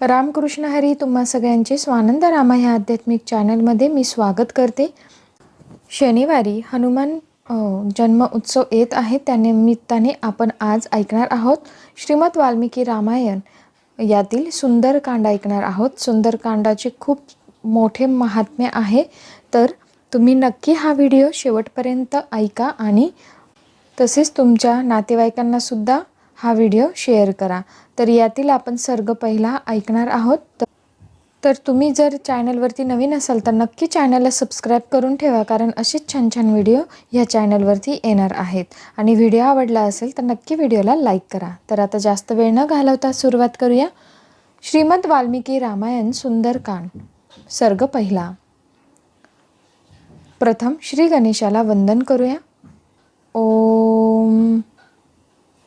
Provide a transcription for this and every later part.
रामकृष्ण हरी तुम्हा सगळ्यांचे स्वानंद रामा ह्या आध्यात्मिक चॅनलमध्ये मी स्वागत करते. शनिवारी हनुमान जन्म उत्सव येत आहे. त्यानिमित्ताने आपण आज ऐकणार आहोत श्रीमद वाल्मिकी रामायण. यातील सुंदरकांड ऐकणार आहोत. सुंदरकांडाचे खूप मोठे महात्म्य आहे. तर तुम्ही नक्की हा व्हिडिओ शेवटपर्यंत ऐका आणि तसेच तुमच्या नातेवाईकांनासुद्धा हा व्हिडिओ शेअर करा. तर यातील आपण सर्ग पहिला ऐकणार आहोत. तर तुम्ही जर चॅनलवरती नवीन असाल तर नक्की चॅनलला सबस्क्राईब करून ठेवा कारण असेच छान छान व्हिडिओ ह्या चॅनलवरती येणार आहेत. आणि व्हिडिओ आवडला असेल तर नक्की व्हिडिओला लाईक करा. तर आता जास्त वेळ न घालवता सुरुवात करूया. श्रीमद वाल्मिकी रामायण सुंदरकांड सर्ग पहिला. प्रथम श्री गणेशाला वंदन करूया.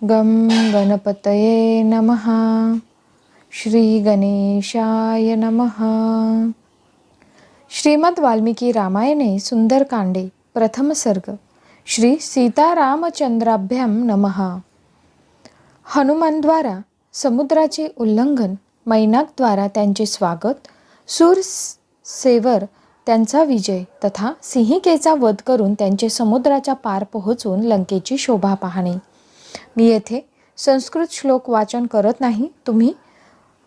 गं गणपतये नमः। श्री गणेशाय नमः। श्रीमद वाल्मिकी रामायणे सुंदरकांडे प्रथम सर्ग श्री सीतारामचंद्राभ्याम नमः। हनुमानद्वारा समुद्राचे उल्लंघन मैनाकद्वारा त्यांचे स्वागत सूर सेवर त्यांचा विजय तथा सिंहिकेचा वध करून त्यांचे समुद्राच्या पार पोहोचून लंकेची शोभा पाहणे। मी येथे संस्कृत श्लोक वाचन करत नाही. तुम्ही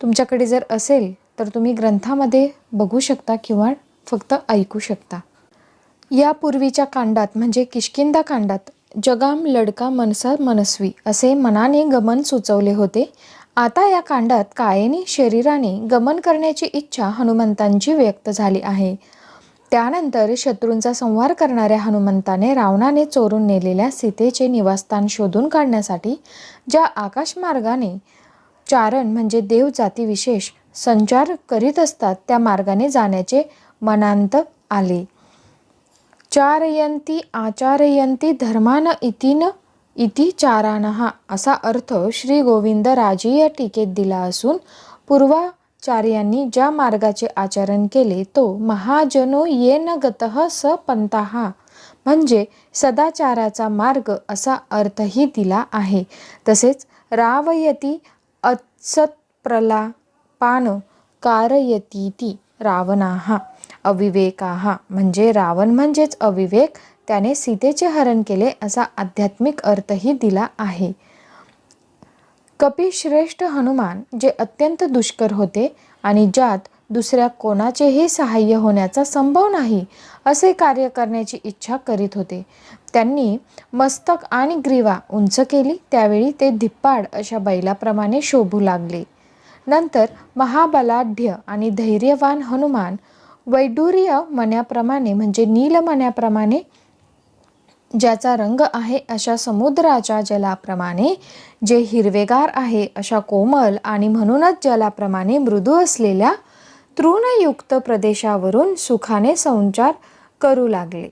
तुमच्याकडे जर असेल तर तुम्ही ग्रंथामध्ये बघू शकता किंवा फक्त ऐकू शकता. यापूर्वीच्या कांडात म्हणजे किशकिंदा कांडात जगाम लडका मनसा मनस्वी असे मनाने गमन सुचवले होते. आता या कांडात कायेने शरीराने गमन करण्याची इच्छा हनुमंतांची व्यक्त झाली आहे. त्यानंतर शत्रूंचा संहार करणाऱ्या हनुमंताने रावणाने चोरून नेलेल्या सीतेचे निवासस्थान शोधून काढण्यासाठी ज्या आकाशमार्गाने चारण म्हणजे देवजाती विशेष संचार करीत असतात त्या मार्गाने जाण्याचे मनांत आले. चारयंती आचारयंती धर्मान इतीन इति चारानहा असा अर्थ श्री गोविंद राजीय टीकेत दिला असून पूर्वा आचार्यांनी ज्या मार्गाचे आचरण केले तो महाजनो येन गतः स पंताहा म्हणजे सदाचाराचा मार्ग असा अर्थही दिला आहे. तसेच रावयती अत्सत्प्रलापान कारयतीती रावणाहा अविवेकाहा म्हणजे रावण म्हणजेच अविवेक त्याने सीतेचे हरण केले असा आध्यात्मिक अर्थही दिला आहे. कपिश्रेष्ठ हनुमान जे अत्यंत दुष्कर होते आणि ज्यात दुसऱ्या कोणाचेही सहाय्य होण्याचा संभव नाही असे कार्य करण्याची इच्छा करीत होते. त्यांनी मस्तक आणि ग्रीवा उंच केली त्यावेळी ते धिप्पाड अशा बैलाप्रमाणे शोभू लागले. नंतर महाबलाढ्य आणि धैर्यवान हनुमान वैडूर्य मण्याप्रमाणे म्हणजे नीलमण्याप्रमाणे ज्याचा रंग आहे अशा समुद्राच्या जलाप्रमाणे जे हिरवेगार आहे अशा कोमल आणि म्हणूनच जलाप्रमाणे मृदू असलेल्या तृणयुक्त प्रदेशावरून सुखाने संचार करू लागले.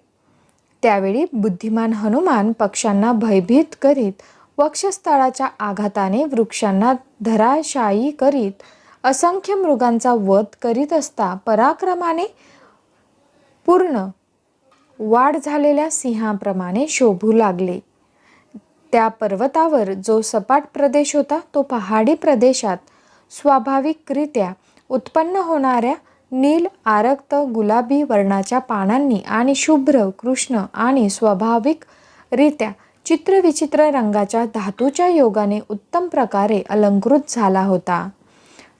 त्यावेळी बुद्धिमान हनुमान पक्ष्यांना भयभीत करीत वक्षस्थळाच्या आघाताने वृक्षांना धराशायी करीत असंख्य मृगांचा वध करीत असता पराक्रमाने पूर्ण वाढ झालेल्या सिंहाप्रमाणे शोभू लागले. त्या पर्वतावर जो सपाट प्रदेश होता तो पहाडी प्रदेशात स्वाभाविकरित्या उत्पन्न होणाऱ्या नील आरक्त गुलाबी वर्णाच्या पानांनी आणि शुभ्र कृष्ण आणि स्वाभाविकरित्या चित्रविचित्र रंगाच्या धातूच्या योगाने उत्तम प्रकारे अलंकृत झाला होता.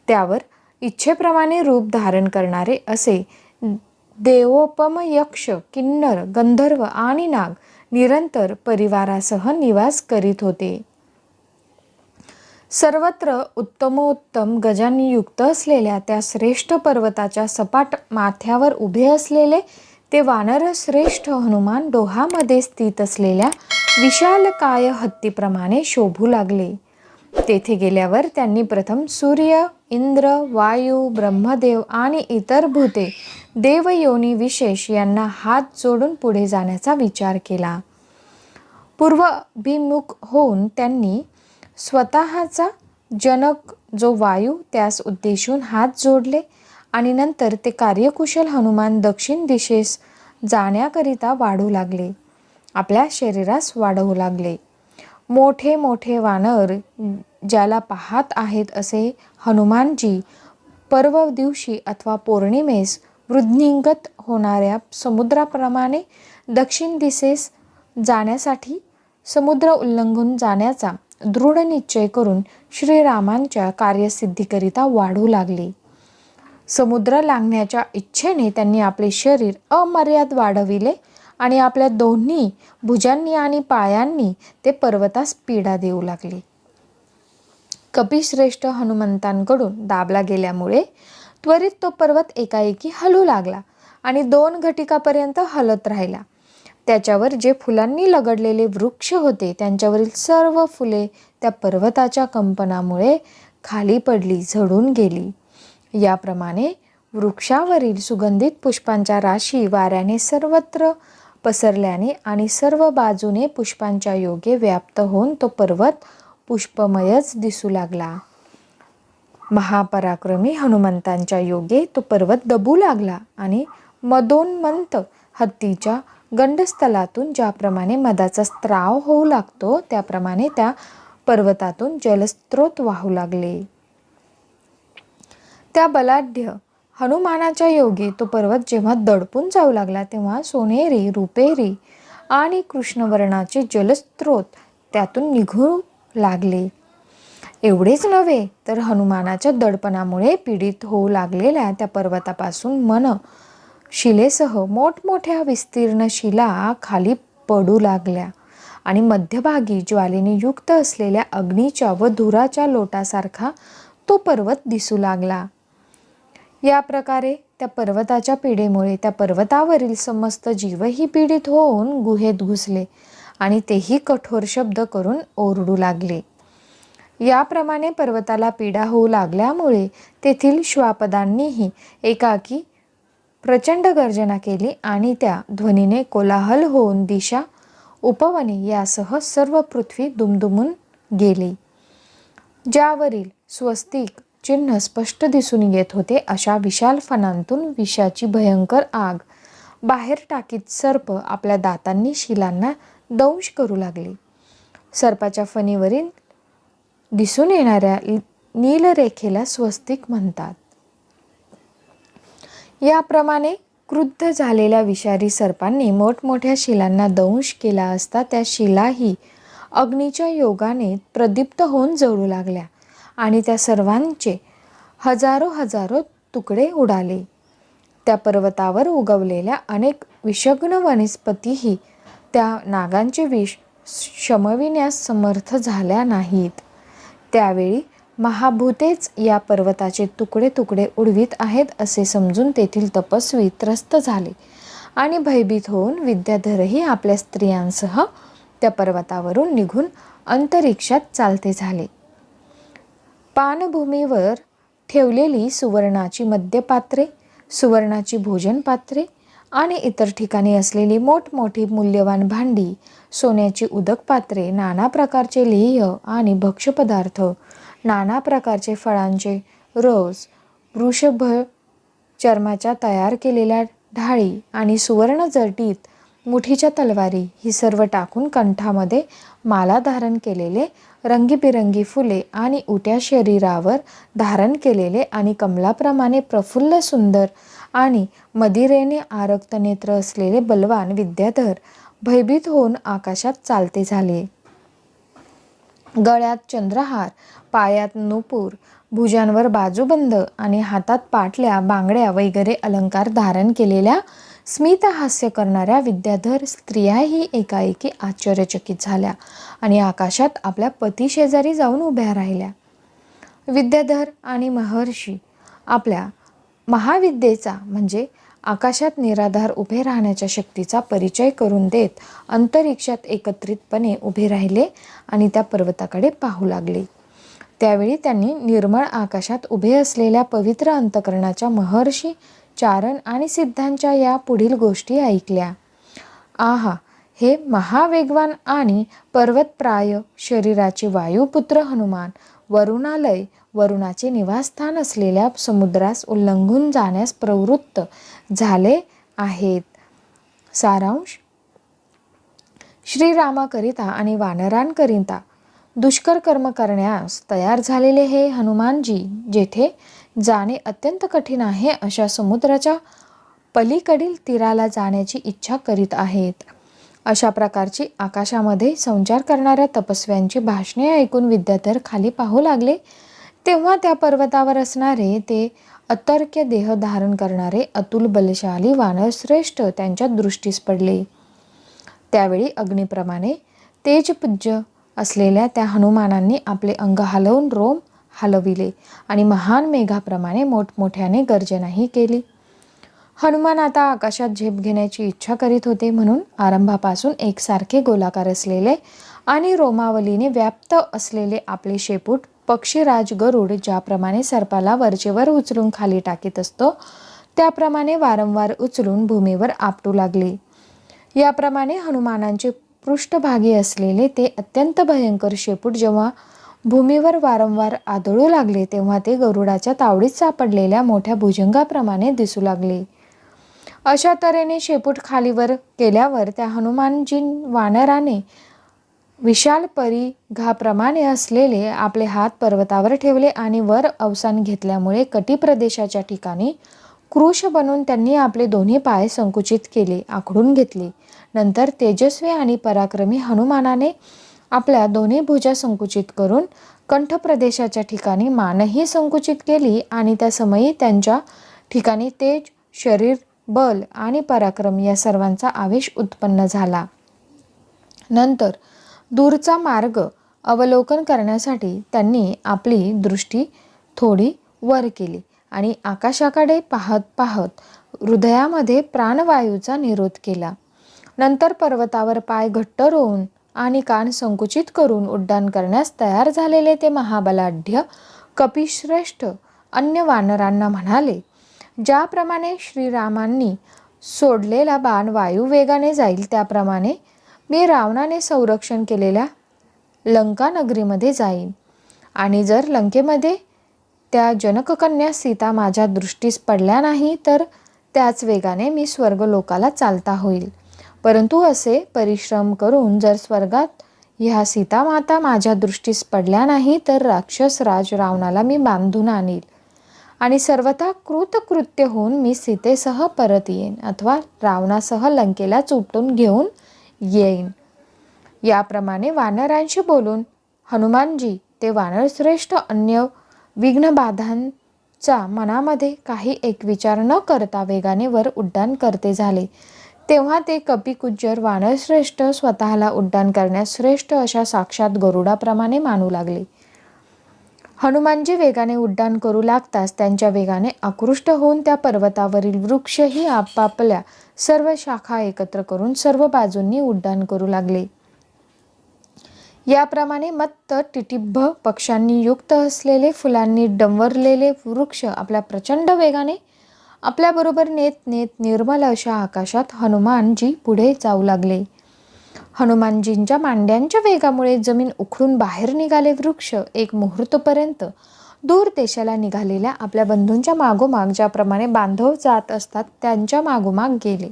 त्यावर इच्छेप्रमाणे रूप धारण करणारे असे देवोपम यक्ष किन्नर गंधर्व आणि नाग निरंतर परिवारासह निवास करीत होते. सर्वत्र उत्तमोत्तम गजांनी युक्त असलेल्या त्या श्रेष्ठ पर्वताच्या सपाट माथ्यावर उभे असलेले ते वानर श्रेष्ठ हनुमान डोहामध्ये स्थित असलेल्या विशालकाय हत्तीप्रमाणे शोभू लागले. तेथे गेल्यावर त्यांनी प्रथम सूर्य इंद्र वायू ब्रह्मदेव आणि इतर भूते देवयोनी विशेष यांना हात जोडून पुढे जाण्याचा विचार केला. पूर्वाभिमुख होऊन त्यांनी स्वतःचा जनक जो वायू त्यास उद्देशून हात जोडले आणि नंतर ते कार्यकुशल हनुमान दक्षिण दिशेस जाण्याकरिता वाढू लागले. आपल्या शरीरास वाढवू लागले. मोठे मोठे वानर ज्याला पाहत आहेत असे हनुमानजी पर्व दिवशी अथवा पौर्णिमेस वृद्धिंगत होणाऱ्या समुद्राप्रमाणे दक्षिण दिशेस जाण्यासाठी समुद्र उल्लंघून जाण्याचा दृढ निश्चय करून श्रीरामांच्या कार्यसिद्धीकरिता वाढू लागले. समुद्र लागण्याच्या इच्छेने त्यांनी आपले शरीर अमर्याद वाढविले. आणि आपल्या दोन्ही भुजांनी आणि पायांनी ते पर्वतास पीडा देऊ लागले. कपिश्रेष्ठ हनुमंतांकडून दाबला गेल्यामुळे त्वरित तो पर्वत एकाएकी हलू लागला आणि दोन घटिकापर्यंत हलत राहिला. त्याच्यावर जे फुलांनी लगडलेले वृक्ष होते त्यांच्यावरील सर्व फुले त्या पर्वताच्या कंपनामुळे खाली पडली झडून गेली. याप्रमाणे वृक्षावरील सुगंधित पुष्पांच्या राशी वाऱ्याने सर्वत्र पसरल्याने आणि सर्व बाजूने पुष्पांच्या योगे व्याप्त होऊन तो पर्वत पुष्पमयच दिसू लागला. महापराक्रमी हनुमंतांच्या योगे तो पर्वत दबू लागला आणि मदोन्मंत हत्तीच्या गंडस्थलातून ज्याप्रमाणे मधाचा स्त्राव होऊ लागतो त्याप्रमाणे त्या पर्वतातून जलस्रोत वाहू लागले. त्या बलाढ्य हनुमानाच्या योगी तो पर्वत जेव्हा दडपून जाऊ लागला तेव्हा सोनेरी रुपेरी आणि कृष्णवर्णाचे जलस्रोत त्यातून निघू लागले. एवढेच नव्हे तर हनुमानाच्या दडपणामुळे पीडित होऊ लागलेल्या त्या पर्वतापासून मन शिलेसह मोठमोठ्या विस्तीर्ण शिला खाली पडू लागल्या आणि मध्यभागी ज्वालेने युक्त असलेल्या अग्नीच्या व धुराच्या लोटासारखा तो पर्वत दिसू लागला. या प्रकारे त्या पर्वताच्या पिढीमुळे त्या पर्वतावरील समस्त जीवही पीडित होऊन गुहेत घुसले आणि तेही कठोर शब्द करून ओरडू लागले. याप्रमाणे पर्वताला पीडा होऊ लागल्यामुळे तेथील श्वापदांनीही एकाकी प्रचंड गर्जना केली आणि त्या ध्वनीने कोलाहल होऊन दिशा उपवने यासह सर्व पृथ्वी दुमदुमून गेली. ज्यावरील स्वस्तिक चिन्ह स्पष्ट दिसून येत होते अशा विशाल फणांतून विषाची भयंकर आग. बाहेर टाकीत सर्प आपल्या दातांनी शिलांना दंश करू लागले. सर्पाच्या फणीवरील दिसून येणाऱ्या नीलरेखेला स्वस्तिक म्हणतात. याप्रमाणे क्रुद्ध झालेल्या विषारी सर्पांनी मोठमोठ्या शिलांना दंश केला असता त्या शिलाही अग्नीच्या योगाने प्रदीप्त होऊन जळू लागल्या. आणि त्या सर्वांचे हजारो हजारो तुकडे उडाले. त्या पर्वतावर उगवलेल्या अनेक विषग्न वनस्पतीही त्या नागांचे विष शमविण्यास समर्थ झाल्या नाहीत. त्यावेळी महाभूतेच या पर्वताचे तुकडे तुकडे उडवीत आहेत असे समजून तेथील तपस्वी त्रस्त झाले आणि भयभीत होऊन विद्याधरही आपल्या स्त्रियांसह त्या पर्वतावरून निघून अंतरिक्षात चालते झाले. पानभूमीवर ठेवलेली सुवर्णाची मद्यपात्रे सुवर्णाची भोजनपात्रे आणि इतर ठिकाणी असलेली मोठमोठी मूल्यवान भांडी सोन्याची उदक पात्रे नाना प्रकारचे लेह्य आणि भक्ष्यपदार्थ नाना प्रकारचे फळांचे रोज वृषभ चर्माच्या तयार केलेल्या ढाळी आणि सुवर्ण जटीत मुठीच्या तलवारी ही सर्व टाकून कंठामध्ये माला धारण केलेले रंगीबिरंगी फुले आणि उट्या शरीरावर धारण केलेले आणि कमलाप्रमाणे प्रफुल्ल सुंदर आणि मदिरेने आरक्त नेत्र असलेले बलवान विद्याधर भयभीत होऊन आकाशात चालते झाले. गळ्यात चंद्रहार पायात नुपूर भुजांवर बाजूबंद आणि हातात पाटल्या बांगड्या वगैरे अलंकार धारण केलेल्या स्मितहास्य करणाऱ्या विद्याधर स्त्रियाही एकाएकी आश्चर्यचकित झाल्या आणि आकाशात आपल्या पती शेजारी जाऊन उभ्या राहिल्या. विद्याधर आणि महर्षी आपल्या महाविद्येचा म्हणजे आकाशात निराधार उभे राहण्याच्या शक्तीचा परिचय करून देत अंतरिक्षात एकत्रितपणे उभे राहिले आणि त्या पर्वताकडे पाहू लागले. त्यावेळी त्यांनी निर्मळ आकाशात उभे असलेल्या पवित्र अंतकरणाच्या महर्षी चारण आणि सिद्धांच्या या पुढील गोष्टी ऐकल्या. आहा हे महावेगवान आणि पर्वतप्राय शरीराचे वायुपुत्र हनुमान वरुणालय वरुणाचे निवासस्थान असलेल्या समुद्रास उल्लंघून जाण्यास प्रवृत्त झाले आहेत. सारांश? श्रीरामाकरिता आणि वानरांकरिता दुष्कर कर्म करण्यास तयार झालेले हे हनुमानजी जेथे जाणे अत्यंत कठीण आहे अशा समुद्राच्या पलीकडील तीराला जाण्याची इच्छा करीत आहेत. अशा प्रकारची आकाशामध्ये संचार करणाऱ्या तपस्व्यांची भाषणे ऐकून विद्याधर खाली पाहू लागले. तेव्हा त्या पर्वतावर असणारे ते अतर्क्य देह धारण करणारे अतुल बलशाली वानर श्रेष्ठ त्यांच्या दृष्टीस पडले. त्यावेळी अग्निप्रमाणे तेजपूज्य असलेल्या त्या हनुमानांनी आपले अंग हलवून रोम हलविले आणि महान मेघाप्रमाणे मोठमोठ्याने गर्जनाही केली. हनुमान आता आकाशात झेप घेण्याची इच्छा करीत होते म्हणून आरंभापासून एकसारखे गोलाकार असलेले आणि रोमावलीने व्याप्त असलेले आपले शेपूट पक्षीराज गरुड ज्याप्रमाणे सर्पाला वरचेवर उचलून खाली टाकीत असतो त्याप्रमाणे वारंवार उचलून भूमीवर आपटू लागले. याप्रमाणे हनुमानांचे पृष्ठभागी असलेले ते अत्यंत भयंकर शेपूट जेव्हा भूमीवर वारंवार आदळू लागले तेव्हा ते गरुडाच्या तावडीत सापडलेल्या मोठ्या भुजंगाप्रमाणे दिसू लागले. अशा तऱ्हेने शेपूट खालीवर केल्यावर त्या हनुमानजी वानराने विशाल परिघाप्रमाणे असलेले आपले हात पर्वतावर ठेवले आणि वर अवसान घेतल्यामुळे कटी प्रदेशाच्या ठिकाणी क्रुश बनून त्यांनी आपले दोन्ही पाय संकुचित केले आखडून घेतले. नंतर तेजस्वी आणि पराक्रमी हनुमानाने आपल्या दोन्ही भुजा संकुचित करून कंठ प्रदेशाच्या ठिकाणी मानही संकुचित केली आणि त्या समयी त्यांच्या ठिकाणी तेज शरीर बल आणि पराक्रम या सर्वांचा आवेश उत्पन्न झाला. नंतर दूरचा मार्ग अवलोकन करण्यासाठी त्यांनी आपली दृष्टी थोडी वर केली आणि आकाशाकडे पाहत पाहत हृदयामध्ये प्राणवायूचा निरोध केला. नंतर पर्वतावर पाय घट्ट रोवून आणि कान संकुचित करून उड्डाण करण्यास तयार झालेले ते महाबलाढ्य कपिश्रेष्ठ अन्य वानरांना म्हणाले ज्याप्रमाणे श्रीरामांनी सोडलेला बाण वायू वेगाने जाईल त्याप्रमाणे मी रावणाने संरक्षण केलेल्या लंका नगरीमध्ये जाईन. आणि जर लंकेमध्ये त्या जनककन्या सीता माझ्या दृष्टीस पडल्या नाही तर त्याच वेगाने मी स्वर्गलोकाला चालता होईल. परंतु असे परिश्रम करून जर स्वर्गात ह्या सीतामाता माझ्या दृष्टीस पडल्या नाही तर राक्षस राज रावणाला मी बांधून आणील. आणि सर्वथा कृतकृत्य होऊन मी सीतेसह परत येईन अथवा रावणासह लंकेला चुपटून घेऊन येईन. याप्रमाणे वानरांशी बोलून हनुमानजी ते वानरश्रेष्ठ अन्य विघ्नबाधांचा मनामध्ये काही एक विचार न करता वेगाने वर उड्डाण करते झाले. तेव्हा ते कपिकुज्जर वानरश्रेष्ठ स्वतःला उड्डाण करण्यास श्रेष्ठ अशा साक्षात गरुडाप्रमाणे मानू लागले. हनुमानजी वेगाने उड्डाण करू लागताच त्यांच्या वेगाने आकृष्ट होऊन त्या पर्वतावरील वृक्षही आपापल्या सर्व शाखा एकत्र करून सर्व बाजूंनी उड्डाण करू लागले. याप्रमाणे मत्त टिटिब्भ पक्ष्यांनी युक्त असलेले फुलांनी डंवरलेले वृक्ष आपल्या प्रचंड वेगाने आपल्याबरोबर नेत नेत निर्मल अशा आकाशात हनुमानजी पुढे जाऊ लागले. हनुमानजींच्या मांड्यांच्या वेगामुळे जमीन उखडून बाहेर निघाले वृक्ष एक मुहूर्तपर्यंत. दूर देशाला निघालेल्या आपल्या बंधूंच्या मागोमाग ज्याप्रमाणे बांधव जात असतात त्यांच्या मागोमाग गेले.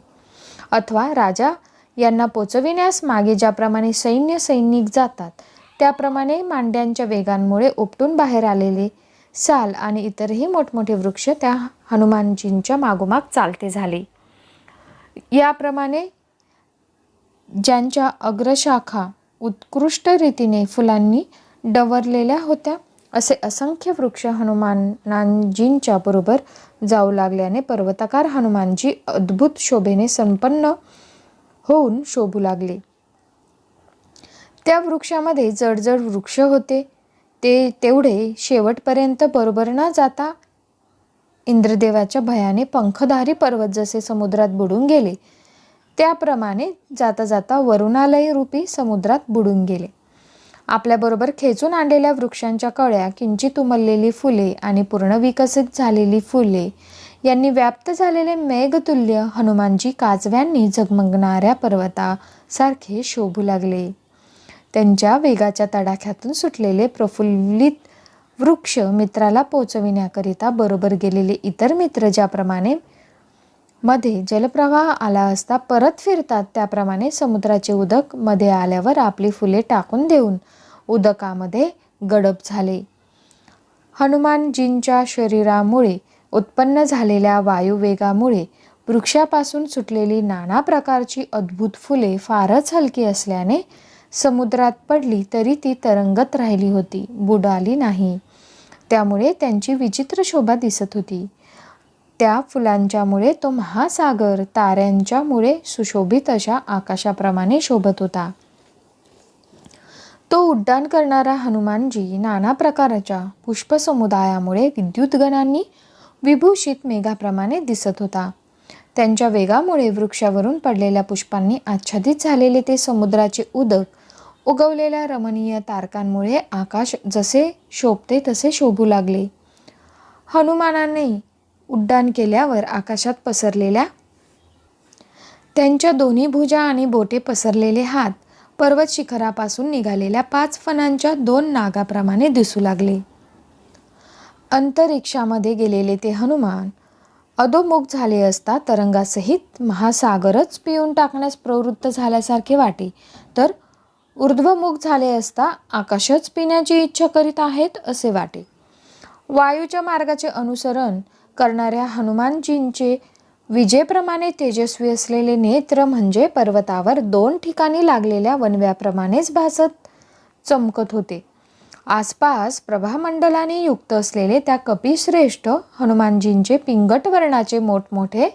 अथवा राजा यांना पोचविण्यास मागे ज्याप्रमाणे सैन्य सैनिक जातात त्याप्रमाणे मांड्यांच्या वेगांमुळे उपटून बाहेर आलेले. साल आणि इतरही मोठमोठे वृक्ष त्या हनुमानजींच्या मागोमाग चालते झाले. याप्रमाणे ज्यांच्या अग्रशाखा उत्कृष्ट रीतीने फुलांनी डवरलेल्या होत्या असे असंख्य वृक्ष हनुमानांजींच्या बरोबर जाऊ लागल्याने पर्वताकार हनुमानजी अद्भुत शोभेने संपन्न होऊन शोभू लागले. त्या वृक्षामध्ये जडजड वृक्ष होते. ते तेवढे शेवटपर्यंत बरोबर न जाता इंद्रदेवाच्या भयाने पंखधारी पर्वत जसे समुद्रात बुडून गेले त्याप्रमाणे जाता जाता वरुणालय रूपी समुद्रात बुडून गेले. आपल्याबरोबर खेचून आणलेल्या वृक्षांच्या कळ्या किंचित उमललेली फुले आणि पूर्ण विकसित झालेली फुले यांनी व्याप्त झालेले मेघतुल्य हनुमानजी काजव्यांनी झगमगणाऱ्या पर्वतासारखे शोभू लागले. त्यांच्या वेगाच्या तडाख्यातून सुटलेले प्रफुल्लित वृक्ष मित्राला पोचविण्याकरिता बरोबर गेलेले इतर मित्र ज्याप्रमाणे मध्ये जलप्रवाह आला असता परत फिरतात त्याप्रमाणे समुद्राचे उदकमध्ये आल्यावर आपली फुले टाकून देऊन उदकामध्ये गडप झाले. हनुमानजींच्या शरीरामुळे उत्पन्न झालेल्या वायुवेगामुळे वृक्षापासून सुटलेली नाना प्रकारची अद्भुत फुले फारच हलकी असल्याने समुद्रात पडली तरी ती तरंगत राहिली होती बुडाली नाही. त्यामुळे त्यांची विचित्र शोभा दिसत होती. त्या फुलांच्यामुळे तो महासागर ताऱ्यांच्यामुळे सुशोभित अशा आकाशाप्रमाणे शोभत होता. तो उड्डाण करणारा हनुमानजी नाना प्रकारच्या पुष्पसमुदायामुळे विद्युतगणांनी विभूषित मेघाप्रमाणे दिसत होता. त्यांच्या वेगामुळे वृक्षावरून पडलेल्या पुष्पांनी आच्छादित झालेले ते समुद्राचे उदक उगवलेल्या रमणीय तारकांमुळे आकाश जसे शोभते तसे शोभू लागले. हनुमानाने उड्डाण केल्यावर आकाशात पसरलेल्या त्यांच्या दोन्ही भुजा आणि बोटे पसरलेले हात पर्वत शिखरापासून निघालेल्या पाच फणांच्या दोन नागाप्रमाणे दिसू लागले. अंतरिक्षामध्ये गेलेले ते हनुमान अधोमुख झाले असता तरंगासहित महासागरच पिऊन टाकण्यास प्रवृत्त झाल्यासारखे वाटे तर ऊर्ध्वमुख झाले असता आकाशच पिण्याची इच्छा करीत आहेत असे वाटे. वायूच्या मार्गाचे अनुसरण करणाऱ्या हनुमानजींचे विजेप्रमाणे तेजस्वी असलेले नेत्र म्हणजे पर्वतावर दोन ठिकाणी लागलेल्या वनव्याप्रमाणेच भासत चमकत होते. आसपास प्रभामंडलाने युक्त असलेले त्या कपिश्रेष्ठ हनुमानजींचे पिंगट वर्णाचे मोठमोठे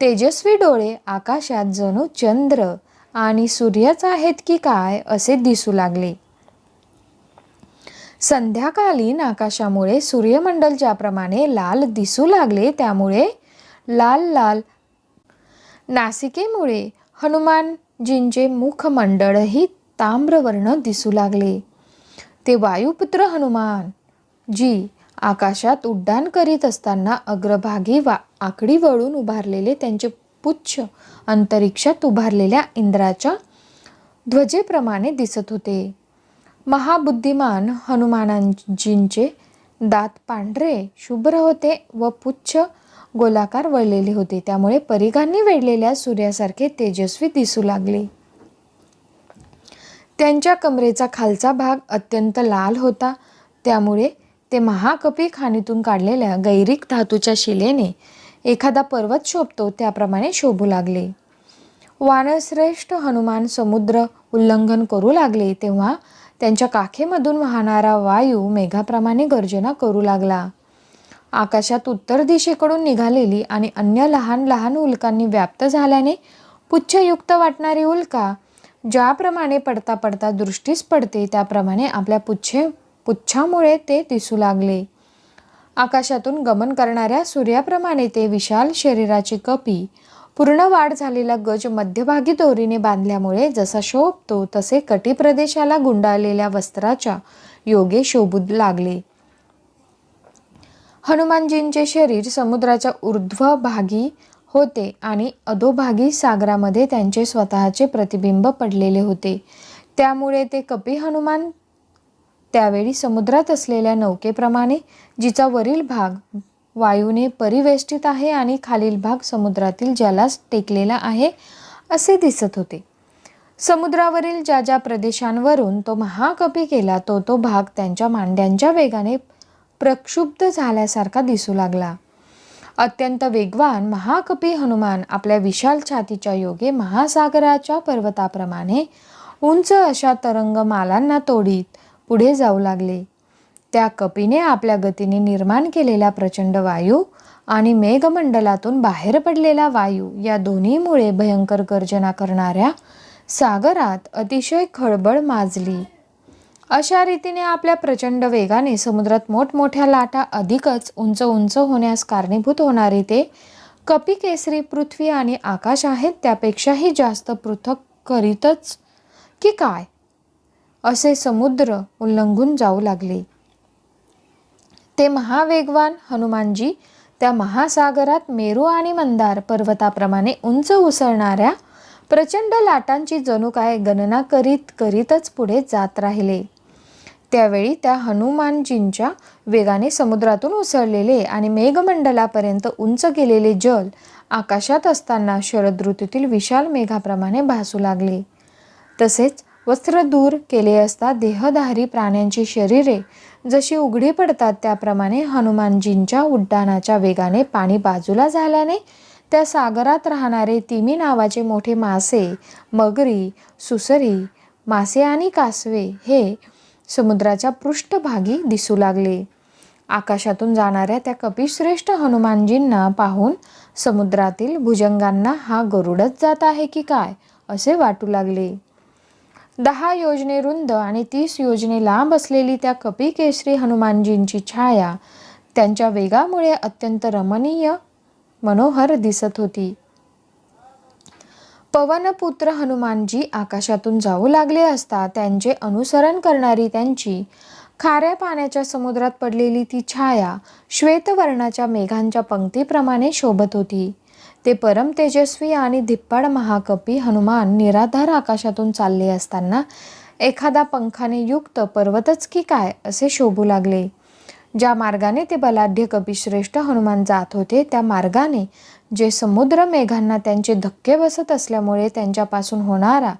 तेजस्वी डोळे आकाशात जणू चंद्र आणि सूर्यच आहेत की काय असे दिसू लागले. संध्याकालीन आकाशामुळे सूर्यमंडल ज्याप्रमाणे लाल दिसू लागले त्यामुळे लाल लाल नासिकेमुळे हनुमानजींचे मुखमंडळही ताम्रवर्ण दिसू लागले. ते वायुपुत्र हनुमान जी आकाशात उड्डाण करीत असताना अग्रभागी वा आकडी वळून उभारलेले त्यांचे पुच्छ अंतरिक्षात उभारलेल्या इंद्राच्या ध्वजेप्रमाणे दिसत होते. महाबुद्धिमान हनुमानांजींचे दात पांढरे शुभ्र होते व पुच्छ गोलाकार वळलेले होते. त्यामुळे परिघांनी वेढलेल्या सूर्यासारखे तेजस्वी दिसू लागले. त्यांच्या कमरेचा खालचा भाग अत्यंत लाल होता. त्यामुळे ते महाकपी खाणीतून काढलेल्या गैरिक धातूच्या शिलेने एखादा पर्वत शोभतो त्याप्रमाणे शोभू लागले. वानश्रेष्ठ हनुमान समुद्र उल्लंघन करू लागले तेव्हा त्यांच्या काखेमधून वाहणारा वायू मेघाप्रमाणे गर्जना करू लागला. आकाशात उत्तर दिशेकडून निघालेली आणि अन्य लहान लहान उल्कांनी व्याप्त झाल्याने पुच्छयुक्त वाटणारी उल्का ज्याप्रमाणे पडता पडता दृष्टीस पडते त्याप्रमाणे आपल्या पुच्छे पुच्छामुळे ते दिसू लागले. आकाशातून गमन करणाऱ्या सूर्याप्रमाणे ते विशाल शरीराची कपी पूर्ण वाढ झालेला गज मध्यभागी दोरीने बांधल्यामुळे जसा शोभतो तसे कटी प्रदेशाला गुंडाळलेल्या वस्त्राच्या योगे शोभू लागले. हनुमानजींचे शरीर समुद्राच्या ऊर्ध्व भागी होते आणि अधोभागी सागरामध्ये त्यांचे स्वतःचे प्रतिबिंब पडलेले होते. त्यामुळे ते कपी हनुमान त्यावेळी समुद्रात असलेल्या नौकेप्रमाणे जिचा वरील भाग वायूने परिवेष्टित आहे आणि खालील भाग समुद्रातील जलास टेकलेला आहे असे दिसत होते. समुद्रावरील ज्या ज्या प्रदेशांवरून तो महाकपी केला तो तो भाग त्यांच्या मांड्यांच्या वेगाने प्रक्षुब्ध झाल्यासारखा दिसू लागला. अत्यंत वेगवान महाकपी हनुमान आपल्या विशाल छातीच्या योगे महासागराच्या पर्वताप्रमाणे उंच अशा तरंगमालांना तोडीत पुढे जाऊ लागले. त्या कपीने आपल्या गतीने निर्माण केलेला प्रचंड वायू आणि मेघमंडलातून बाहेर पडलेला वायू या दोन्हीमुळे भयंकर गर्जना करणाऱ्या सागरात अतिशय खळबळ माजली. अशा रीतीने आपल्या प्रचंड वेगाने समुद्रात मोठमोठ्या लाटा अधिकच उंच उंच होण्यास कारणीभूत होणारे ते कपी केसरी पृथ्वी आणि आकाश आहेत त्यापेक्षाही जास्त पृथक करीतच की काय? असे समुद्र उल्लंघून जाऊ लागले. ते महावेगवान हनुमानजी त्या महासागरात मेरू आणि मंदार पर्वताप्रमाणे उंच उसळणाऱ्या प्रचंड लाटांची जणू काय गणना करीत करीतच पुढे जात राहिले. त्यावेळी त्या हनुमानजींच्या वेगाने समुद्रातून उसळलेले आणि मेघमंडलापर्यंत उंच गेलेले जल आकाशात असताना शरद ऋतूतील विशाल मेघाप्रमाणे भासू लागले. तसेच वस्त्र दूर केले असता देहधारी प्राण्यांची शरीरे जशी उघडी पडतात त्याप्रमाणे हनुमानजींच्या उड्डाणाच्या वेगाने पाणी बाजूला झाल्याने त्या सागरात राहणारे तिमी नावाचे मोठे मासे मगरी सुसरी मासे आणि कासवे हे समुद्राच्या पृष्ठभागी दिसू लागले. आकाशातून जाणाऱ्या त्या कपिश्रेष्ठ हनुमानजींना पाहून समुद्रातील भुजंगांना हा गरुडच जात आहे की काय असे वाटू लागले. दहा योजने रुंद आणि तीस योजने लांब असलेली त्या कपी केसरी हनुमानजींची छाया त्यांच्या वेगामुळे अत्यंत रमणीय मनोहर दिसत होती. पवनपुत्र हनुमानजी आकाशातून जाऊ लागले असता त्यांचे अनुसरण करणारी त्यांची खाऱ्या पाण्याच्या समुद्रात पडलेली ती छाया श्वेतवर्णाच्या मेघांच्या पंक्तीप्रमाणे शोभत होती. ते परम तेजस्वी आणि धिप्पाड महाकपी हनुमान निराधार आकाशातून चालले असताना एखादा पंखाने युक्त पर्वतच की काय असे शोभू लागले. ज्या मार्गाने ते बलाढ्य कपिश्रेष्ठ हनुमान जात होते त्या मार्गाने जे समुद्र मेघांना त्यांचे धक्के बसत असल्यामुळे त्यांच्यापासून होणारा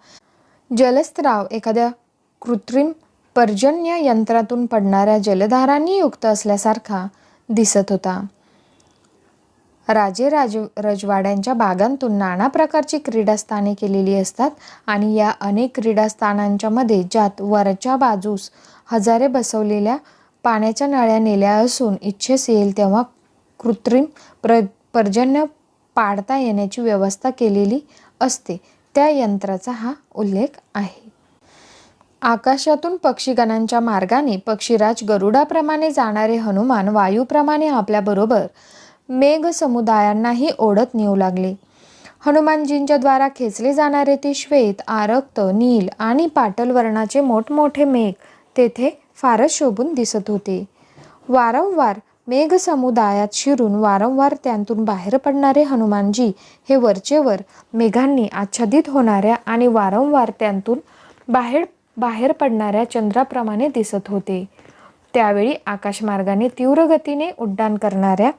जलस्त्राव एखाद्या कृत्रिम पर्जन्य यंत्रातून पडणाऱ्या जलधारांनी युक्त असल्यासारखा दिसत होता. राजे राज रजवाड्यांच्या बागांतून नाना प्रकारची क्रीडास्थाने केलेली असतात आणि या अनेक क्रीडास्थानांच्या मध्ये ज्यात वरच्या बाजूस हजारे बसवलेल्या पाण्याच्या नळ्या नेल्या असून इच्छेस येईल तेव्हा कृत्रिम प्र पर्जन्य पाडता येण्याची व्यवस्था केलेली असते. त्या यंत्राचा हा उल्लेख आहे. आकाशातून पक्षीगणांच्या मार्गाने पक्षीराज गरुडाप्रमाणे जाणारे हनुमान वायूप्रमाणे आपल्याबरोबर मेघ समुदायांनाही ओढत नेऊ लागले. हनुमानजींच्या द्वारा खेचले जाणारे ते श्वेत आरक्त नील आणि पाटल वर्णाचे मोठमोठे मेघ तेथे फारच शोभून दिसत होते. वारंवार मेघ समुदायात शिरून वारंवार त्यांतून बाहेर पडणारे हनुमानजी हे वरचेवर मेघांनी आच्छादित होणाऱ्या आणि वारंवार त्यांतून बाहेर बाहेर पडणाऱ्या चंद्राप्रमाणे दिसत होते. त्यावेळी आकाशमार्गाने तीव्र गतीने उड्डाण करणाऱ्या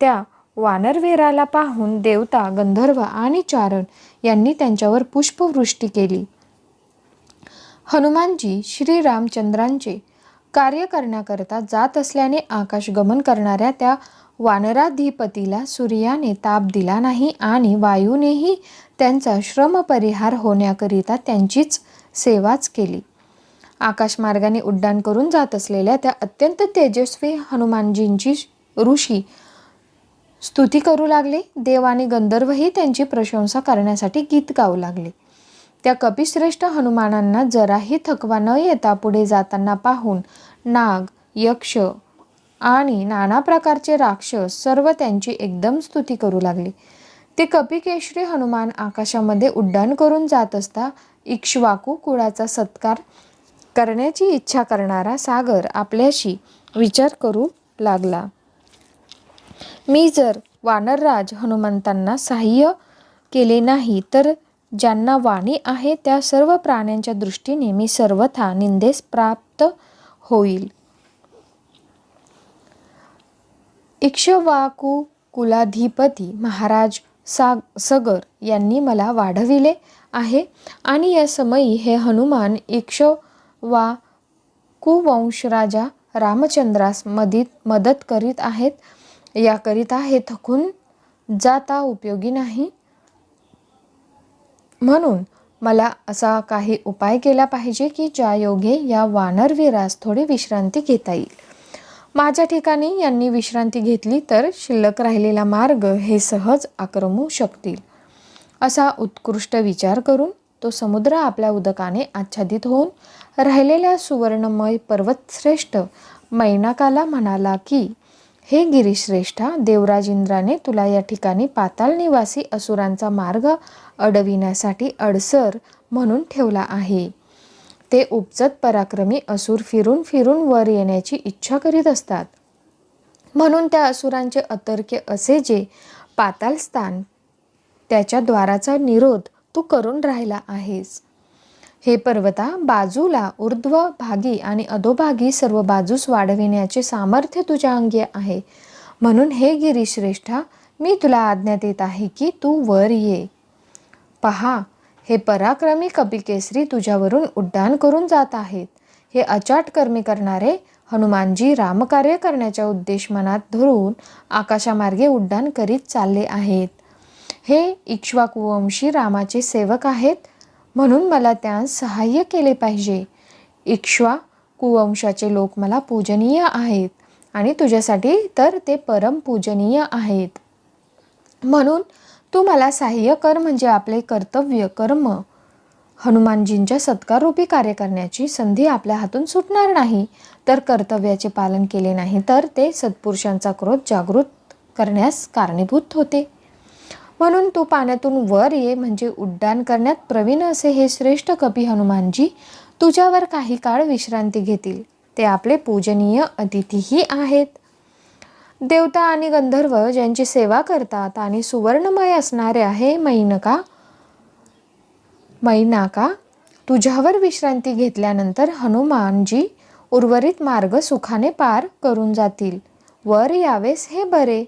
त्या वानरवीराला पाहून देवता गंधर्व आणि चारण यांनी त्यांच्यावर पुष्पवृष्टी केली. हनुमानजी श्रीरामचंद्रांचे कार्य करण्याकरता जात असल्याने आकाशगमन करणाऱ्या त्या वानराधिपतीला सूर्याने ताप दिला नाही आणि वायूनेही त्यांचा श्रमपरिहार होण्याकरिता त्यांचीच सेवाच केली. आकाशमार्गाने उड्डाण करून जात असलेल्या त्या अत्यंत तेजस्वी हनुमानजींची ऋषी स्तुती करू लागले. देव आणि गंधर्वही त्यांची प्रशंसा करण्यासाठी गीत गाऊ लागले. त्या कपिश्रेष्ठ हनुमानांना जराही थकवा न येता पुढे जाताना पाहून नाग यक्ष आणि नाना प्रकारचे राक्षस सर्व त्यांची एकदम स्तुती करू लागले. ते कपिकेशरी हनुमान आकाशामध्ये उड्डाण करून जात असता इक्ष्वाकू कुळाचा सत्कार करण्याची इच्छा करणारा सागर आपल्याशी विचार करू लागला. मी जर वानरराज हनुमंतांना सहाय्य केले नाही तर ज्यांना वाणी आहे त्या सर्व प्राण्यांच्या दृष्टीने मी सर्वथा निंदेस प्राप्त होईल. इक्षवाकू कुलाधिपती महाराज सा सगर यांनी मला वाढविले आहे आणि या समयी हे हनुमान इक्षवा कुवंश राजा रामचंद्रास मदित मदत करीत आहेत. याकरिता हे थकून जाता उपयोगी नाही. म्हणून मला असा काही उपाय केला पाहिजे की ज्या योगे या वानरवीरास थोडी विश्रांती घेता येईल. माझ्या ठिकाणी यांनी विश्रांती घेतली तर शिल्लक राहिलेला मार्ग हे सहज आक्रमू शकतील. असा उत्कृष्ट विचार करून तो समुद्र आपल्या उदकाने आच्छादित होऊन राहिलेल्या सुवर्णमय पर्वतश्रेष्ठ मैनाकाला म्हणाला की हे गिरीश्रेष्ठा देवराज इंद्राने तुला या ठिकाणी पाताल निवासी असुरांचा मार्ग अडविण्यासाठी अडसर म्हणून ठेवला आहे. ते उपजत पराक्रमी असुर फिरून फिरून वर येण्याची इच्छा करीत असतात. म्हणून त्या असुरांचे अतर्क्य असे जे पाताल स्थान त्याच्या द्वाराचा निरोध तू करून राहिला आहेस. हे पर्वता बाजूला ऊर्ध्व भागी आणि अधोभागी सर्व बाजूस वाढविण्याचे सामर्थ्य तुझ्या अंगी आहे. म्हणून हे गिरीश्रेष्ठा मी तुला आज्ञा देत आहे की तू वर ये. पहा हे पराक्रमी कपिकेसरी तुझ्यावरून उड्डाण करून जात आहेत. हे अचाट कर्मी करणारे हनुमानजी रामकार्य करण्याच्या उद्देश मनात धरून आकाशामार्गे उड्डाण करीत चालले आहेत. हे इक्ष्वाकुवंशी रामाचे सेवक आहेत. म्हणून मला त्या सहाय्य केले पाहिजे. इक्ष्वा कुवंशाचे लोक मला पूजनीय आहेत आणि तुझ्यासाठी तर ते परम पूजनीय आहेत. म्हणून तू मला सहाय्य कर म्हणजे आपले कर्तव्य कर्म. हनुमानजींच्या सत्काररूपी कार्य करण्याची संधी आपल्या हातून सुटणार नाही. तर कर्तव्याचे पालन केले नाही तर ते सत्पुरुषांचा क्रोध जागृत करण्यास कारणीभूत होते. म्हणून तू पाण्यातून वर ये म्हणजे उड्डाण करण्यात प्रवीण असे हे श्रेष्ठ कपी हनुमानजी तुझ्यावर काही काळ विश्रांती घेतील. ते आपले पूजनीय अतिथीही आहेत. देवता आणि गंधर्व ज्यांची सेवा करतात आणि सुवर्णमय असणारे आहे मैनका मैनाका तुझ्यावर विश्रांती घेतल्यानंतर हनुमानजी उर्वरित मार्ग सुखाने पार करून जातील. वर यावेस हे बरे.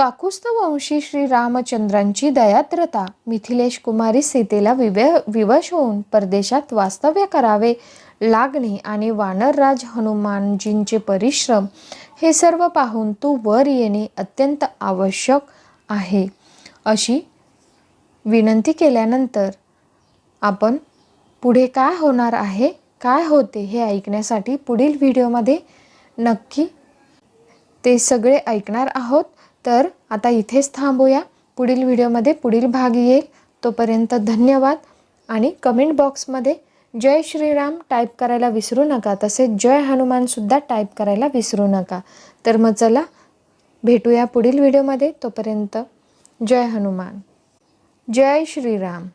काकुस्थ वंशी श्री रामचंद्रांची दयाद्रता मिथिलेश कुमारी सीतेला विवे विवश होऊन परदेशात वास्तव्य करावे लागणे आणि वानरराज हनुमानजींचे परिश्रम हे सर्व पाहून तू वर येणे अत्यंत आवश्यक आहे. अशी विनंती केल्यानंतर आपण पुढे काय होणार आहे काय होते हे ऐकण्यासाठी पुढील व्हिडिओमध्ये नक्की ते सगळे ऐकणार आहोत. तर आता इथेच थांबूया. पुढील व्हिडिओमध्ये पुढील भाग येईल. तोपर्यंत धन्यवाद आणि कमेंट बॉक्समध्ये जय श्रीराम टाईप करायला विसरू नका. तसेच जय हनुमानसुद्धा टाईप करायला विसरू नका. तर मग चला भेटूया पुढील व्हिडिओमध्ये. तोपर्यंत जय हनुमान. जय श्रीराम.